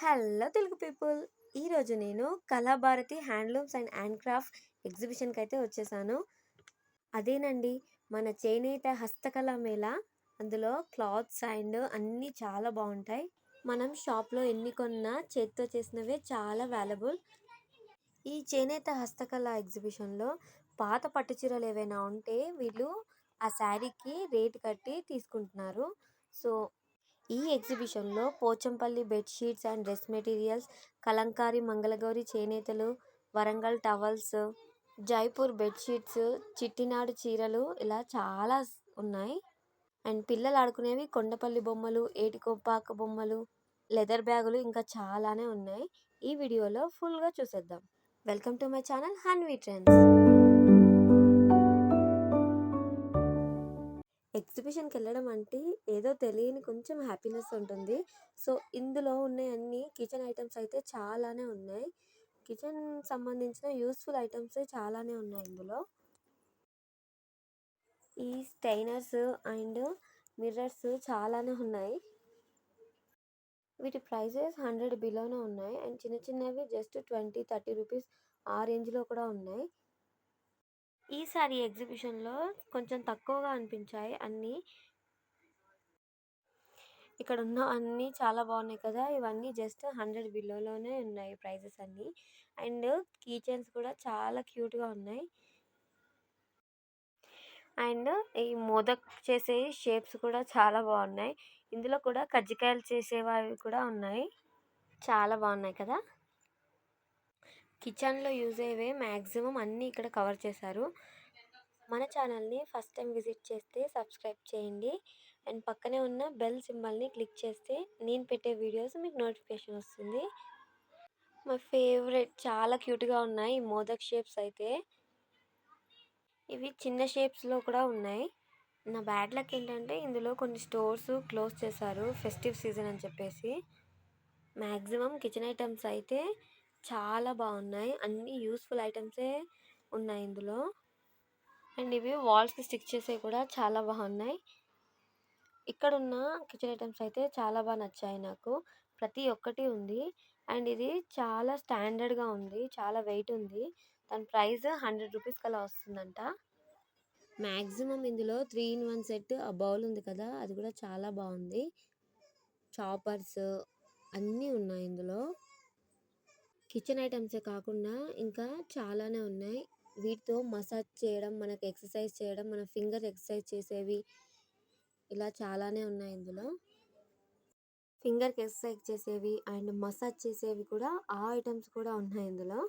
Hello Telugu people. ఈరోజు నేను Kalabharathi handlooms and hand craft ఎగ్జిబిషన్కి అయితే వచ్చేసాను. అదేనండి మన చేనేత హస్తకళ మేళ. అందులో క్లాత్స్ అండ్ అన్నీ చాలా బాగుంటాయి. మనం షాప్లో ఎన్ని కొన్నా చేతితో చేసినవే చాలా వాల్యుబుల్. ఈ చేనేత హస్తకళ ఎగ్జిబిషన్లో పాత పట్టు చీరలు ఏవైనా ఉంటే వీళ్ళు ఆ శారీకి రేట్ కట్టి తీసుకుంటున్నారు. సో ఈ ఎగ్జిబిషన్లో Pochampally bedsheets and dress materials Kalamkari Mangalagauri చేనేతలు Warangal towels Jaipur bedsheets Chettinad చీరలు ఇలా చాలా ఉన్నాయి. అండ్ పిల్లలు ఆడుకునేవి కొండపల్లి బొమ్మలు ఏటికొప్పాక బొమ్మలు లెదర్ బ్యాగులు ఇంకా చాలానే ఉన్నాయి. ఈ వీడియోలో ఫుల్గా చూసేద్దాం. Welcome to my channel Hanvi trends. ఎగ్జిబిషన్కి వెళ్ళడం అంటే ఏదో తెలియని కొంచెం హ్యాపీనెస్ ఉంటుంది. సో ఇందులో ఉన్నాయి అన్ని. కిచెన్ ఐటమ్స్ అయితే చాలానే ఉన్నాయి. కిచెన్ సంబంధించిన యూస్ఫుల్ ఐటమ్స్ చాలానే ఉన్నాయి ఇందులో. ఈ స్టైనర్స్ అండ్ మిర్రర్స్ చాలానే ఉన్నాయి. వీటి ప్రైజెస్ హండ్రెడ్ బిలోనే ఉన్నాయి. అండ్ చిన్న చిన్నవి జస్ట్ ట్వంటీ థర్టీ రూపీస్ ఆ రేంజ్లో కూడా ఉన్నాయి. ఈసారి ఎగ్జిబిషన్లో కొంచెం తక్కువగా అనిపించాయి అన్నీ. ఇక్కడ ఉన్న అన్నీ చాలా బాగున్నాయి కదా! ఇవన్నీ జస్ట్ హండ్రెడ్ బిలోలోనే ఉన్నాయి ప్రైజెస్ అన్నీ. అండ్ కీ చైన్స్ కూడా చాలా క్యూట్గా ఉన్నాయి. అండ్ ఈ మోదక్ చేసే షేప్స్ కూడా చాలా బాగున్నాయి. ఇందులో కూడా కజ్జికాయలు చేసేవి కూడా ఉన్నాయి. చాలా బాగున్నాయి కదా! కిచెన్లో యూజ్ అయ్యే మ్యాక్సిమం అన్నీ ఇక్కడ కవర్ చేశారు. మన ఛానల్ని ఫస్ట్ టైం విజిట్ చేస్తే సబ్స్క్రైబ్ చేయండి. అండ్ పక్కనే ఉన్న బెల్ సింబల్ని క్లిక్ చేస్తే నేను పెట్టే వీడియోస్ మీకు నోటిఫికేషన్ వస్తుంది. మా ఫేవరెట్ చాలా క్యూట్గా ఉన్నాయి. మోదక్ షేప్స్ అయితే. ఇవి చిన్న షేప్స్లో కూడా ఉన్నాయి. నా బ్యాడ్ లక్ ఏంటంటే ఇందులో కొన్ని స్టోర్స్ క్లోజ్ చేశారు ఫెస్టివ్ సీజన్ అని చెప్పేసి. మ్యాక్సిమం కిచెన్ ఐటమ్స్ అయితే చాలా బాగున్నాయి. అన్ని యూస్ఫుల్ ఐటమ్సే ఉన్నాయి ఇందులో. అండ్ ఇవి వాల్స్కి స్టిక్ చేసేవి కూడా చాలా బాగున్నాయి. ఇక్కడ ఉన్న కిచెన్ ఐటమ్స్ అయితే చాలా బాగా నచ్చాయి నాకు. ప్రతి ఒక్కటి ఉంది. అండ్ ఇది చాలా స్టాండర్డ్గా ఉంది. చాలా వెయిట్ ఉంది. దాని ప్రైస్ హండ్రెడ్ రూపీస్కి అలా వస్తుందంట. మ్యాక్సిమం ఇందులో త్రీ ఇన్ వన్ సెట్ ఆ బౌల్ ఉంది కదా అది కూడా చాలా బాగుంది. చాపర్స్ అన్నీ ఉన్నాయి ఇందులో. కిచెన్ ఐటమ్సే కాకుండా ఇంకా చాలానే ఉన్నాయి. వీటితో మసాజ్ చేయడం మనకు ఎక్సర్సైజ్ చేయడం మన ఫింగర్ ఎక్సర్సైజ్ చేసేవి ఇలా చాలానే ఉన్నాయి ఇందులో. ఫింగర్కి ఎక్సర్సైజ్ చేసేవి అండ్ మసాజ్ చేసేవి కూడా ఆ ఐటమ్స్ కూడా ఉన్నాయి ఇందులో.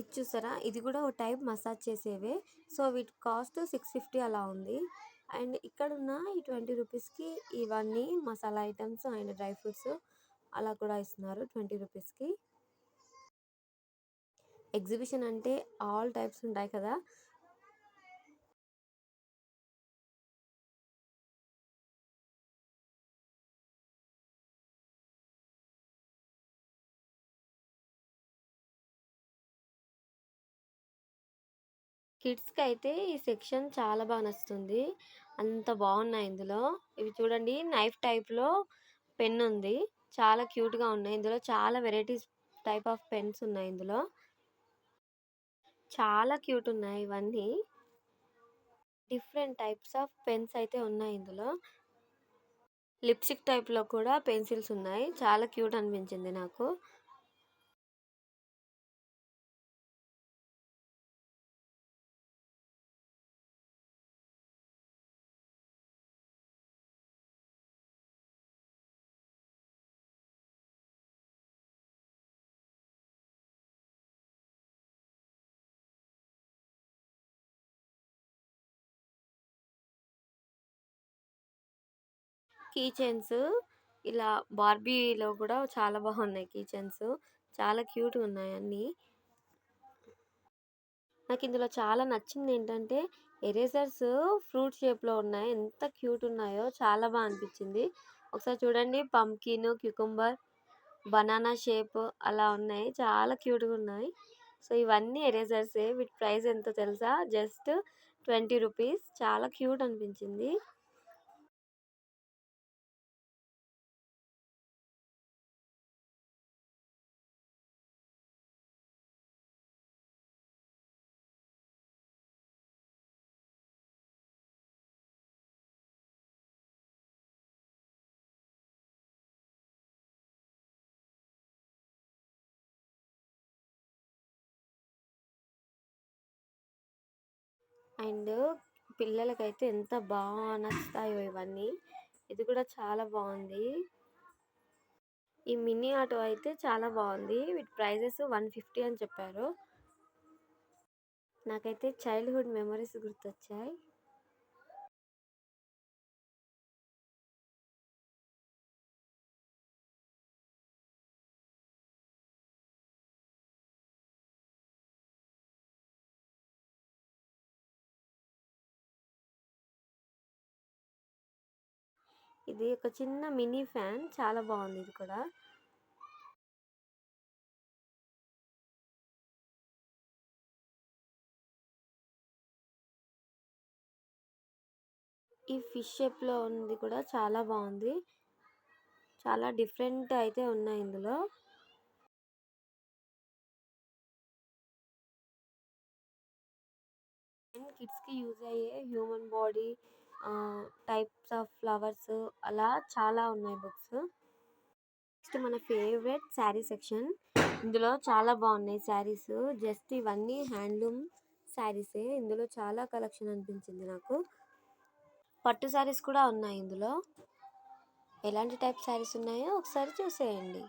ఇది చూసారా? ఇది కూడా ఒక టైప్ మసాజ్ చేసేవే. సో వీటి కాస్ట్ సిక్స్ ఫిఫ్టీ అలా ఉంది. అండ్ ఇక్కడ ఉన్న ఈ ట్వంటీ రూపీస్కి ఇవన్నీ masala items and dry fruits అలా కూడా ఇస్తున్నారు ట్వంటీ రూపీస్కి ఎగ్జిబిషన్ అంటే ఆల్ టైప్స్ ఉంటాయి కదా. కిడ్స్కి అయితే ఈ సెక్షన్ చాలా బాగా నచ్చుతుంది. అంత బాగున్నాయి ఇందులో. ఇవి చూడండి నైఫ్ టైప్లో పెన్ ఉంది. చాలా క్యూట్గా ఉన్నాయి. ఇందులో చాలా వెరైటీస్ టైప్ ఆఫ్ పెన్స్ ఉన్నాయి ఇందులో. చాలా క్యూట్ ఉన్నాయి ఇవన్నీ. డిఫరెంట్ టైప్స్ ఆఫ్ పెన్స్ అయితే ఉన్నాయి ఇందులో. లిప్స్టిక్ టైప్లో కూడా పెన్సిల్స్ ఉన్నాయి. చాలా క్యూట్ అనిపించింది నాకు. కీ చైన్స్ ఇలా బార్బీలో కూడా చాలా బాగున్నాయి కీ చైన్స్ చాలా క్యూట్గా ఉన్నాయి అన్నీ. నాకు ఇందులో చాలా నచ్చింది ఏంటంటే ఎరేజర్స్ ఫ్రూట్ షేప్లో ఉన్నాయి. ఎంత క్యూట్ ఉన్నాయో చాలా బాగా అనిపించింది. ఒకసారి చూడండి పంకిన్ క్యూకుంబర్ బనానా షేప్ అలా ఉన్నాయి. చాలా క్యూట్గా ఉన్నాయి. సో ఇవన్నీ ఎరేజర్సే. వీటి ప్రైస్ ఎంతో తెలుసా? Just twenty rupees. చాలా క్యూట్ అనిపించింది. అండ్ పిల్లలకైతే ఎంత బాగా నచ్చుతాయో ఇవన్నీ. ఇది కూడా చాలా బాగుంది. ఈ మినీ ఆటో అయితే చాలా బాగుంది. వీటి ప్రైజెస్ వన్ ఫిఫ్టీ అని చెప్పారు. నాకైతే చైల్డ్హుడ్ మెమరీస్ గుర్తొచ్చాయి. ఇది ఒక చిన్న మినీ ఫ్యాన్. చాలా బాగుంది ఇది కూడా. ఈ ఫిష్ షేప్లో ఉంది కూడా. చాలా బాగుంది. చాలా డిఫరెంట్ అయితే ఉన్నాయి ఇందులో. కిడ్స్కి యూజ్ అయ్యే human body types of flowers అలా చాలా ఉన్నాయి బుక్స్ నెక్స్ట్ మన ఫేవరెట్ శారీ సెక్షన్ ఇందులో చాలా బాగున్నాయి శారీస్ జస్ట్ ఇవన్నీ హ్యాండ్లూమ్ శారీసే ఇందులో చాలా కలెక్షన్ అనిపించింది నాకు. పట్టు శారీస్ కూడా ఉన్నాయి ఇందులో. ఎలాంటి టైప్ శారీస్ ఉన్నాయో ఒకసారి చూసేయండి.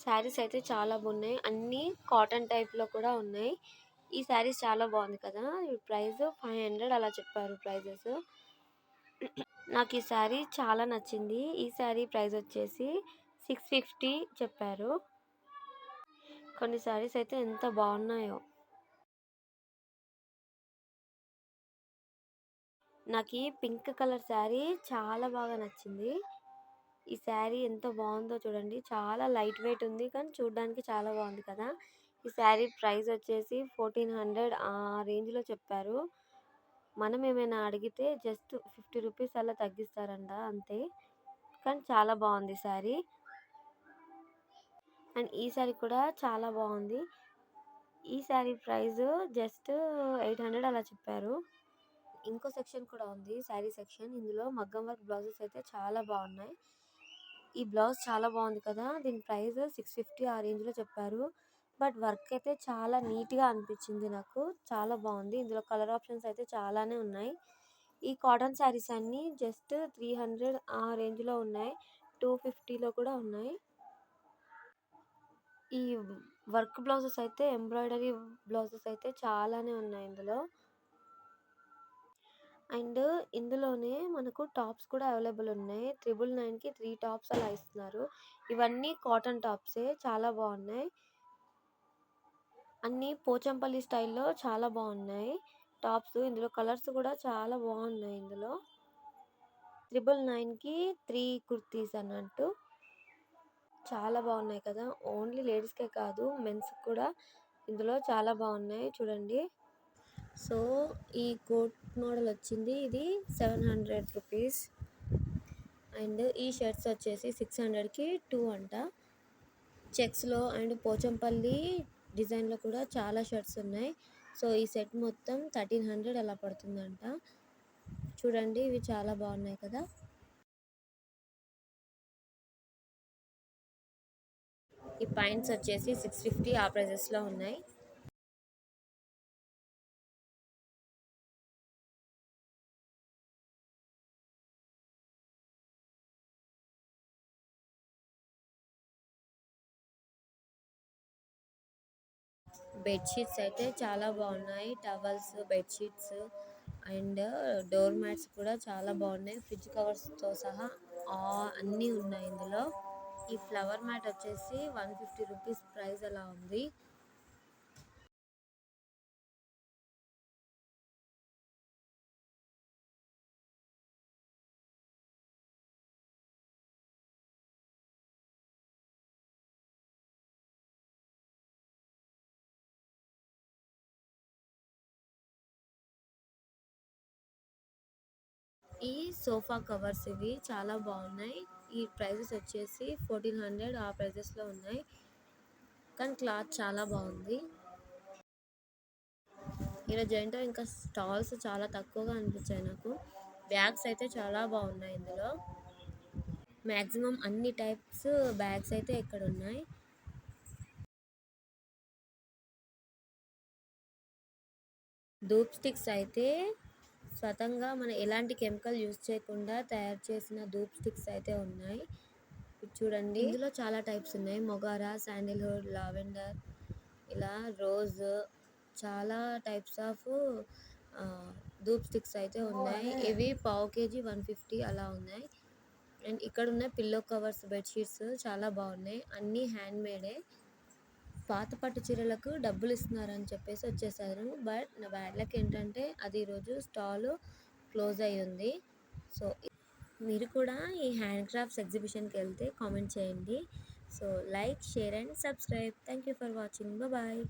శారీస్ అయితే చాలా బాగున్నాయి. అన్నీ కాటన్ టైప్లో కూడా ఉన్నాయి. ఈ శారీస్ చాలా బాగుంది కదా. ప్రైస్ ఫైవ్ హండ్రెడ్ అలా చెప్పారు ప్రైజెస్. నాకు ఈ శారీ చాలా నచ్చింది. ఈ శారీ ప్రైస్ వచ్చేసి సిక్స్ ఫిఫ్టీ చెప్పారు. కొన్ని శారీస్ అయితే ఎంత బాగున్నాయో. నాకు ఈ పింక్ కలర్ శారీ చాలా బాగా నచ్చింది. ఈ శారీ ఎంత బాగుందో చూడండి. చాలా లైట్ వెయిట్ ఉంది కానీ చూడడానికి చాలా బాగుంది కదా. ఈ శారీ ప్రైస్ వచ్చేసి ఫోర్టీన్ హండ్రెడ్ ఆ రేంజ్లో చెప్పారు. మనం ఏమైనా అడిగితే జస్ట్ ఫిఫ్టీ రూపీస్ అలా తగ్గిస్తారంట అంతే. కానీ చాలా బాగుంది శారీ. అండ్ ఈ శారీ కూడా చాలా బాగుంది. ఈ sari price just eight hundred అలా చెప్పారు. ఇంకో సెక్షన్ కూడా ఉంది శారీ సెక్షన్. ఇందులో మగ్గం వర్క్ బ్లౌజెస్ అయితే చాలా బాగున్నాయి. ఈ బ్లౌజ్ చాలా బాగుంది కదా! దీని ప్రైస్ సిక్స్ ఫిఫ్టీ ఆ రేంజ్లో చెప్పారు. బట్ వర్క్ అయితే చాలా నీట్గా అనిపించింది నాకు. చాలా బాగుంది. ఇందులో కలర్ ఆప్షన్స్ అయితే చాలానే ఉన్నాయి. ఈ కాటన్ శారీస్ అన్నీ జస్ట్ త్రీ హండ్రెడ్ ఆ రేంజ్లో ఉన్నాయి. టూ ఫిఫ్టీలో కూడా ఉన్నాయి. ఈ వర్క్ బ్లౌజెస్ అయితే ఎంబ్రాయిడరీ బ్లౌజెస్ అయితే చాలానే ఉన్నాయి ఇందులో. అండ్ ఇందులోనే మనకు టాప్స్ కూడా అవైలబుల్ ఉన్నాయి. త్రిబుల్ నైన్కి త్రీ టాప్స్ అలా ఇస్తున్నారు. ఇవన్నీ కాటన్ టాప్సే. చాలా బాగున్నాయి. అన్నీ పోచంపల్లి స్టైల్లో చాలా బాగున్నాయి. టాప్స్ ఇందులో కలర్స్ కూడా చాలా బాగున్నాయి ఇందులో. త్రిబుల్ నైన్కి త్రీ కుర్తీస్ అన్నట్టు. చాలా బాగున్నాయి కదా. ఓన్లీ లేడీస్కే కాదు మెన్స్ కూడా ఇందులో చాలా బాగున్నాయి. చూడండి. సో ఈ కోట్ మోడల్ వచ్చింది. ఇది సెవెన్ హండ్రెడ్ రూపీస్. అండ్ ఈ షర్ట్స్ వచ్చేసి సిక్స్ హండ్రెడ్కి టూ అంట. చెక్స్లో అండ్ పోచంపల్లి డిజైన్లో కూడా చాలా షర్ట్స్ ఉన్నాయి. సో ఈ సెట్ మొత్తం థర్టీన్ హండ్రెడ్ అలా పడుతుందంట. చూడండి ఇవి చాలా బాగున్నాయి కదా. ఈ పాయింట్స్ వచ్చేసి సిక్స్ ఫిఫ్టీ ఆ ప్రైజెస్లో ఉన్నాయి. బెడ్షీట్స్ అయితే చాలా బాగున్నాయి. Towels bedsheets and door mats కూడా చాలా బాగున్నాయి. ఫ్రిడ్జ్ కవర్స్తో సహా అన్నీ ఉన్నాయి ఇందులో. ఈ ఫ్లవర్ మ్యాట్ వచ్చేసి వన్ ఫిఫ్టీ రూపీస్ ప్రైస్ అలా ఉంది. ఈ సోఫా కవర్స్ ఇవి చాలా బాగున్నాయి. ఈ ప్రైజెస్ వచ్చేసి ఫోర్టీన్ హండ్రెడ్ ఆ ప్రైజెస్లో ఉన్నాయి. కానీ క్లాత్ చాలా బాగుంది. ఈరోజు ఏంటో ఇంకా స్టాల్స్ చాలా తక్కువగా అనిపించాయి నాకు. బ్యాగ్స్ అయితే చాలా బాగున్నాయి ఇందులో. మ్యాక్సిమం అన్ని టైప్స్ బ్యాగ్స్ అయితే ఇక్కడ ఉన్నాయి. ధూప్ స్టిక్స్ అయితే స్వతంగా మన ఎలాంటి కెమికల్ యూజ్ చేయకుండా తయారు చేసిన ధూప్ స్టిక్స్ అయితే ఉన్నాయి. చూడండి. ఇందులో చాలా టైప్స్ ఉన్నాయి. మొగారా శాండిల్వుడ్ లావెండర్ ఇలా రోజ్ చాలా టైప్స్ ఆఫ్ ధూప్ స్టిక్స్ అయితే ఉన్నాయి. ఇవి పావు కేజీ వన్ ఫిఫ్టీ అలా ఉన్నాయి. అండ్ ఇక్కడ ఉన్న పిల్లో కవర్స్ బెడ్షీట్స్ చాలా బాగున్నాయి. అన్నీ హ్యాండ్ మేడే పాత పట్టు చీరలకు డబ్బులు ఇస్తున్నారని చెప్పేసి వచ్చేసారు. బట్ నా బ్యాడ్ లక్ ఏంటంటే అది ఈరోజు స్టాల్ క్లోజ్ అయ్యి ఉంది. సో మీరు కూడా ఈ హ్యాండ్ క్రాఫ్ట్స్ ఎగ్జిబిషన్కి వెళ్తే కామెంట్ చేయండి. So like share and subscribe. Thank you for watching. Bye.